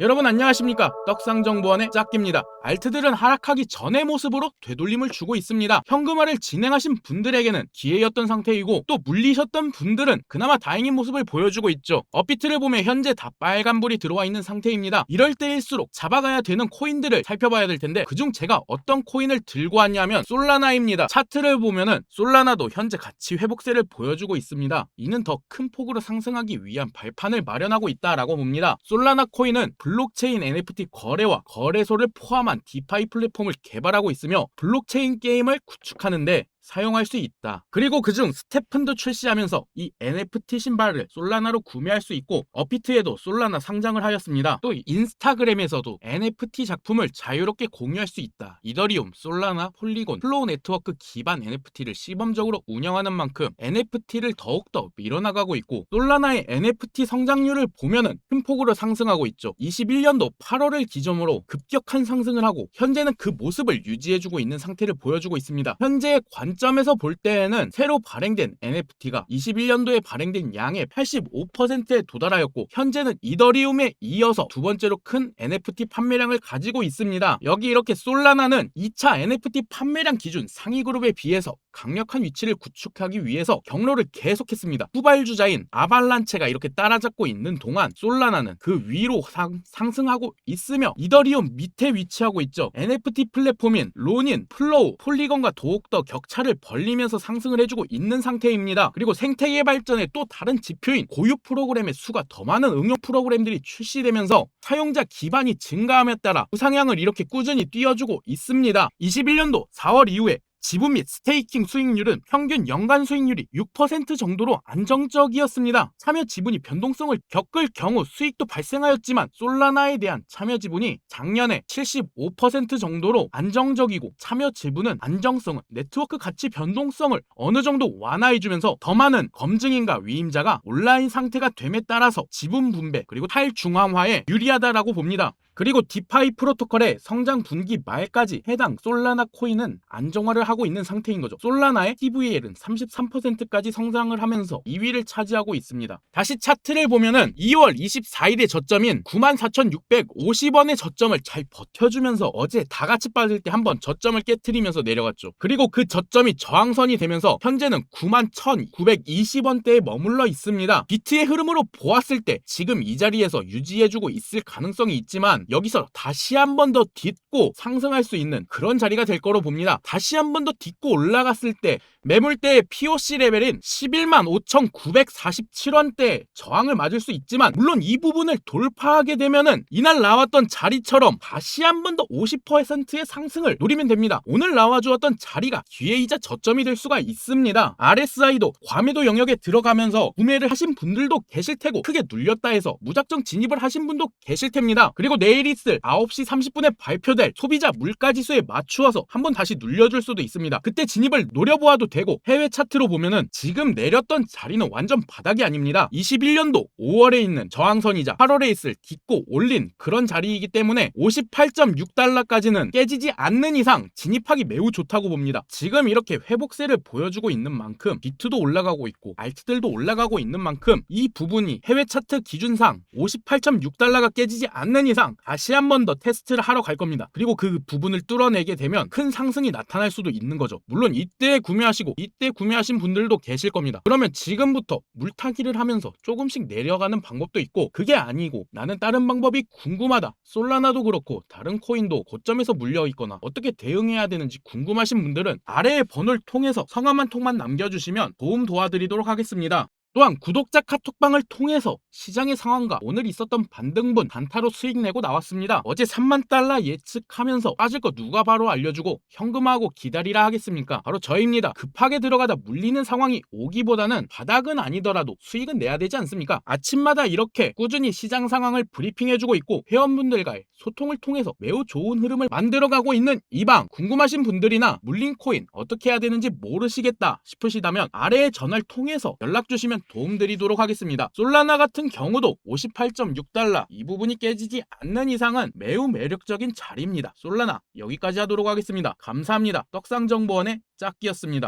여러분 안녕하십니까? 떡상정보원의 짝기입니다. 알트들은 하락하기 전의 모습으로 되돌림을 주고 있습니다. 현금화를 진행하신 분들에게는 기회였던 상태이고 또 물리셨던 분들은 그나마 다행인 모습을 보여주고 있죠. 업비트를 보면 현재 다 빨간불이 들어와 있는 상태입니다. 이럴 때일수록 잡아가야 되는 코인들을 살펴봐야 될 텐데 그중 제가 어떤 코인을 들고 왔냐면 솔라나입니다. 차트를 보면은 솔라나도 현재 가치 회복세를 보여주고 있습니다. 이는 더 큰 폭으로 상승하기 위한 발판을 마련하고 있다라고 봅니다. 솔라나 코인은 블록체인 NFT 거래와 거래소를 포함한 디파이 플랫폼을 개발하고 있으며 블록체인 게임을 구축하는데 사용할 수 있다. 그리고 그중 스테픈도 출시하면서 이 NFT 신발을 솔라나로 구매할 수 있고 어피트에도 솔라나 상장을 하였습니다. 또 인스타그램에서도 NFT 작품을 자유롭게 공유할 수 있다. 이더리움, 솔라나, 폴리곤, 플로우 네트워크 기반 NFT를 시범적으로 운영하는 만큼 NFT를 더욱더 밀어나가고 있고 솔라나의 NFT 성장률을 보면은 큰 폭으로 상승하고 있죠. 21년도 8월을 기점으로 급격한 상승을 하고 현재는 그 모습을 유지해주고 있는 상태를 보여주고 있습니다. 현재의 관 점에서 볼 때에는 새로 발행된 NFT가 21년도에 발행된 양의 85%에 도달하였고 현재는 이더리움에 이어서 두 번째로 큰 NFT 판매량을 가지고 있습니다. 여기 이렇게 솔라나는 2차 NFT 판매량 기준 상위 그룹에 비해서 강력한 위치를 구축하기 위해서 경로를 계속했습니다. 후발주자인 아발란체가 이렇게 따라잡고 있는 동안 솔라나는 그 위로 상, 상승하고 있으며 이더리움 밑에 위치하고 있죠. NFT 플랫폼인 로닌, 플로우, 폴리건과 더욱더 격차를 벌리면서 상승을 해주고 있는 상태입니다. 그리고 생태계 발전의 또 다른 지표인 고유 프로그램의 수가 더 많은 응용 프로그램들이 출시되면서 사용자 기반이 증가함에 따라 우상향을 이렇게 꾸준히 띄워주고 있습니다. 21년도 4월 이후에 지분 및 스테이킹 수익률은 평균 연간 수익률이 6% 정도로 안정적이었습니다. 참여 지분이 변동성을 겪을 경우 수익도 발생하였지만 솔라나에 대한 참여 지분이 작년에 75% 정도로 안정적이고 참여 지분은 안정성은 네트워크 가치 변동성을 어느 정도 완화해주면서 더 많은 검증인과 위임자가 온라인 상태가 됨에 따라서 지분 분배 그리고 탈중앙화에 유리하다라고 봅니다. 그리고 디파이 프로토콜의 성장 분기 말까지 해당 솔라나 코인은 안정화를 하고 있는 상태인 거죠. 솔라나의 TVL은 33%까지 성장을 하면서 2위를 차지하고 있습니다. 다시 차트를 보면은 2월 24일의 저점인 94,650원의 저점을 잘 버텨주면서 어제 다 같이 빠질 때 한번 저점을 깨트리면서 내려갔죠. 그리고 그 저점이 저항선이 되면서 현재는 91,920원대에 머물러 있습니다. 비트의 흐름으로 보았을 때 지금 이 자리에서 유지해주고 있을 가능성이 있지만 여기서 다시 한 번 더 딛고 상승할 수 있는 그런 자리가 될 거로 봅니다. 다시 한 번 더 딛고 올라갔을 때 매물대의 POC 레벨인 11만 5,947원대 저항을 맞을 수 있지만 물론 이 부분을 돌파하게 되면은 이날 나왔던 자리처럼 다시 한 번 더 50%의 상승을 노리면 됩니다. 오늘 나와주었던 자리가 기회이자 저점이 될 수가 있습니다. RSI도 과매도 영역에 들어가면서 구매를 하신 분들도 계실 테고 크게 눌렸다 해서 무작정 진입을 하신 분도 계실 텐입니다. 그리고 내일 있을 9시 30분에 발표될 소비자 물가지수에 맞추어서 한번 다시 눌려줄 수도 있습니다. 그때 진입을 노려보아도 되고 해외 차트로 보면은 지금 내렸던 자리는 완전 바닥이 아닙니다. 21년도 5월에 있는 저항선이자 8월에 있을 딛고 올린 그런 자리이기 때문에 58.6달러까지는 깨지지 않는 이상 진입하기 매우 좋다고 봅니다. 지금 이렇게 회복세를 보여주고 있는 만큼 비트도 올라가고 있고 알트들도 올라가고 있는 만큼 이 부분이 해외 차트 기준상 58.6달러가 깨지지 않는 이상 다시 한 번 더 테스트를 하러 갈 겁니다. 그리고 그 부분을 뚫어내게 되면 큰 상승이 나타날 수도 있는 거죠. 물론 이때 구매 하시고 이때 구매하신 분들도 계실 겁니다. 그러면 지금부터 물타기를 하면서 조금씩 내려가는 방법도 있고 그게 아니고 나는 다른 방법이 궁금하다. 솔라나도 그렇고 다른 코인도 고점에서 물려 있거나 어떻게 대응해야 되는지 궁금하신 분들은 아래의 번호를 통해서 성함 한 통만 남겨주시면 도움 도와드리도록 하겠습니다. 또한 구독자 카톡방을 통해서 시장의 상황과 오늘 있었던 반등분 단타로 수익 내고 나왔습니다. 어제 3만 달러 예측하면서 빠질 거 누가 바로 알려주고 현금하고 기다리라 하겠습니까? 바로 저입니다. 급하게 들어가다 물리는 상황이 오기보다는 바닥은 아니더라도 수익은 내야 되지 않습니까? 아침마다 이렇게 꾸준히 시장 상황을 브리핑해주고 있고 회원분들과의 소통을 통해서 매우 좋은 흐름을 만들어가고 있는 이 방 궁금하신 분들이나 물린 코인 어떻게 해야 되는지 모르시겠다 싶으시다면 아래의 전화를 통해서 연락 주시면 도움드리도록 하겠습니다. 솔라나 같은 경우도 58.6달러 이 부분이 깨지지 않는 이상은 매우 매력적인 자리입니다. 솔라나 여기까지 하도록 하겠습니다. 감사합니다. 떡상정보원의 짝기였습니다.